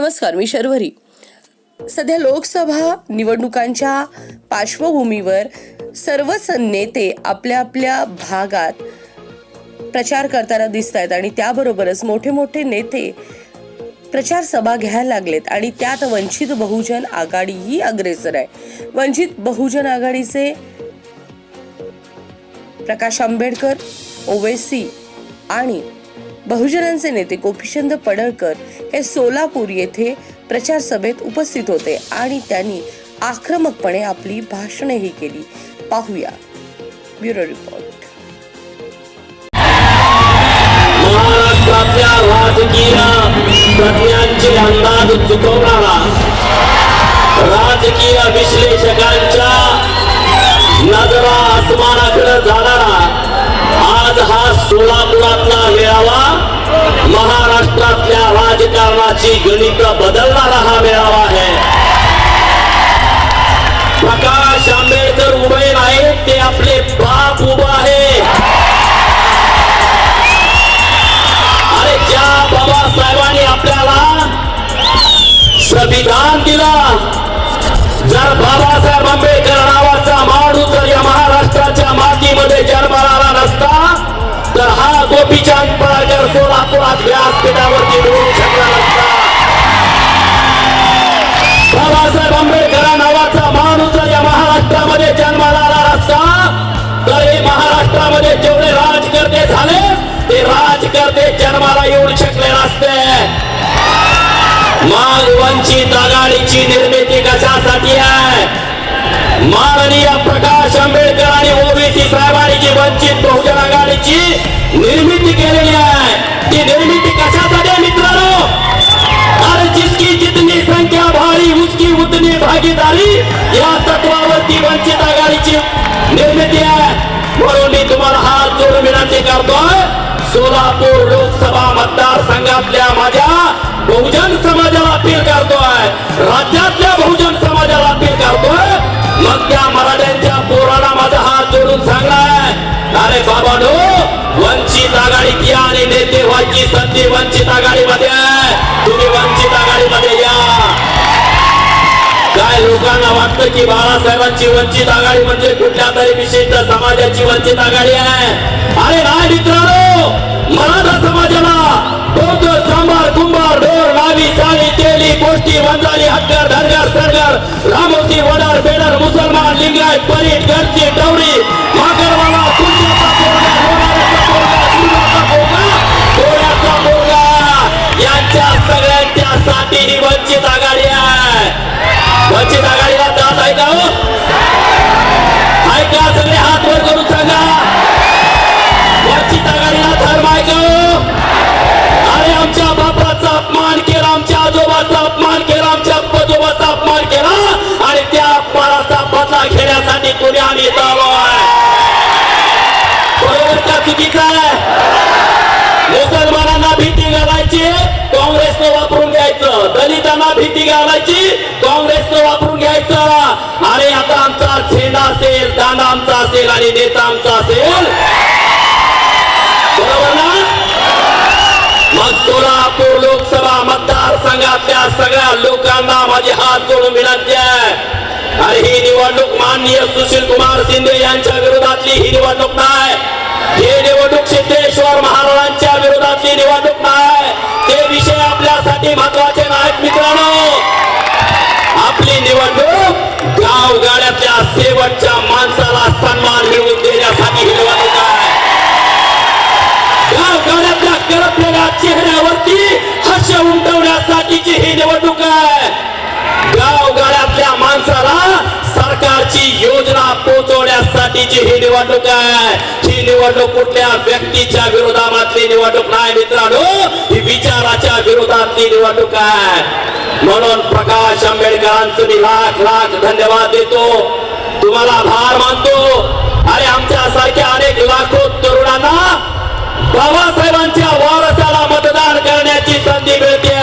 नमस्कार मी शर्वरी. सध्या लोकसभा निवडणुकांच्या पार्श्वभूमीवर सर्वच नेते आपल्या आपल्या भागात प्रचार करताना दिसत आहेत आणि त्याबरोबरच मोठे मोठे नेते प्रचार सभा घ्यायला लागलेत आणि त्यात वंचित बहुजन आघाडीही अग्रेसर आहे. वंचित बहुजन आघाडीचे प्रकाश आंबेडकर ओवेसी आणि बहुजनांचे नेते गोपीचंद पडळकर हे सोलापूर येथे प्रचार सभेत उपस्थित होते आणि त्यांनी आक्रमकपणे आपली भाषणेही केली. पाहूया. Bureau report. महाराष्ट्रातल्या राजकीय तज्ञांचे अंदाज चुकवणारा राजकीय विश्लेषकांच्या नजरा आसमानाकडे झाला सोलापुरातला मेळावा महाराष्ट्रातल्या राजकारणाची गणित बदलणारा हा मेळावा आहे. प्रकाश आंबेडकर उभे नाहीत ते आपले बाप उभं आहे. अरे ज्या बाबासाहेबांनी आपल्याला संविधान दिला जर बाबासाहेब आंबेडकर नावाचा माणूस जर या महाराष्ट्राच्या मातीमध्ये जन्माला नसता तर हा गोपीचंद पाळकर सोलापुरात व्यासपीठावरती बोलू शकला नसता बाबासाहेब आंबेडकर नावाचा माणूस या महाराष्ट्रामध्ये जन्माला आला असता तर हे महाराष्ट्रामध्ये जेवढे राजकर्ते झाले ते राजकर्ते जन्माला येऊ शकले नसते माग वंचित आघाडीची निर्मिती कशासाठी आहे? माननीय प्रकार भागीदारी या तत्वावरती वंचित आघाडीची निर्मिती आहे. म्हणून मी तुम्हाला हात जोडून विनंती करतोय सोलापूर लोकसभा मतदारसंघातल्या माझ्या बहुजन समाजाला अपील करतोय. राज्यातल्या बहुजन समाजाला अपील करतोय. मग त्या मराठ्यांच्या पोराला माझा हात जोडून सांगलाय अरे बाबा नो वंचित आघाडीत या आणि नेते व्हायची संधी वंचित आघाडीमध्ये आहे. तुम्ही लोकांना वाटतं की बाळासाहेबांची वंचित आघाडी म्हणजे कुठल्या तरी विशिष्ट समाजाची वंचित आघाडी आहे. अरे नाही मित्रांनो मराठा समाजाला बौद्ध सांबार कुंभार ढोर नावी साळी तेली गोष्टी वंजारी हक्कर धनगर सरगर रामोशी वडार बेडर मुसलमान लिंगायत परीट गडची टवरी अपमान केला आणि त्या अपमानाचा बदला घेण्यासाठी कोणी आम्ही इथं आलो मुसलमानांना भीती घालायची काँग्रेसनं वापरून घ्यायचं. दलितांना भीती घालायची काँग्रेसनं वापरून घ्यायचं. अरे आता आमचा झेंडा असेल दांडा आमचा असेल आणि नेता आमचा असेल. बरोबर ना? मग सोलापूर लोकसभा मतदारसंघातल्या सगळ्या लोकांना माझे हात जोडून विनंती आहे. आणि ही निवडणूक माननीय सुशील कुमार शिंदे यांच्या विरोधातली ही निवडणूक नाही. हे निवडणूक सिद्धेश्वर महाराजांच्या विरोधातली निवडणूक नाही. ते विषय आपल्यासाठी महत्त्वाचे नाहीत मित्रांनो. आपली निवडणूक गाव गाड्यातल्या शेवटच्या माणसा पोहोचवण्यासाठीची ही निवडणूक आहे. ही निवडणूक कुठल्या व्यक्तीच्या विरोधातली निवडणूक नाही मित्रांनो ही विचाराच्या विरोधातली निवडणूक आहे. म्हणून प्रकाश आंबेडकरांचं मी लाख लाख धन्यवाद देतो. तुम्हाला आभार मानतो. अरे आमच्या सारख्या अनेक लाखो तरुणांना बाबासाहेबांच्या वारसाला मतदान करण्याची संधी मिळते.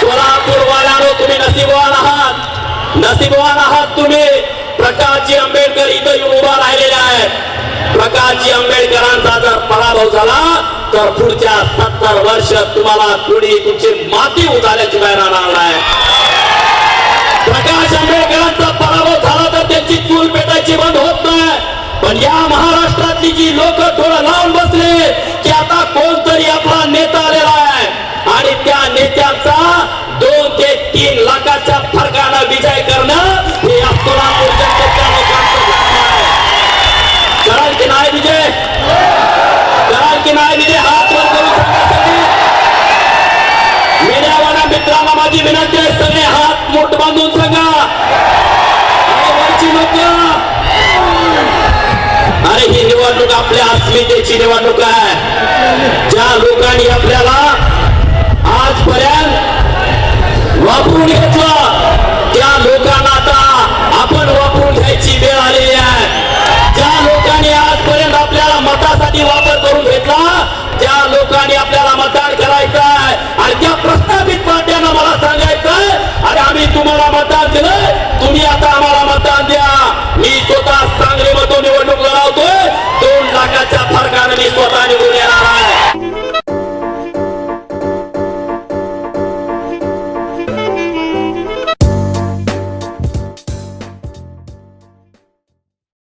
सोलापूर वाल्यानो तुम्ही नसीबवान आहात. नसीबवान आहात तुम्ही प्रकाशजी आंबेडकर इथं येऊन उभा राहिलेले आहेत प्रकाशजी आंबेडकरांचा जर पराभव झाला तर पुढच्या सत्तर वर्ष तुम्हाला कुणी तुमची माती उतारल्याशिवाय राहणार नाही. प्रकाश आंबेडकरांचा पराभव झाला तर त्यांची चूल पेटायची बंद होत नाही. पण या महाराष्ट्रातली जी लोक थोडं लावून बसले की आता कोणतरी आपला माझी विनंती आहे सगळे हात मोठ बांधून सांगा. अरे ही निवडणूक आपल्या अस्मितेची निवडणूक आहे. ज्या लोकांनी आपल्याला आजपर्यंत वापरून घेतलं त्या लोकांना आता आपण वापरून घ्यायची वेळ आलेली आहे. ज्या लोकांनी आजपर्यंत आपल्याला मतासाठी वापर करून घेतला त्या लोकांनी आपल्याला मतदान करायचं अरे आम्ही तुम्हाला मतदान दिलंय तुम्ही आता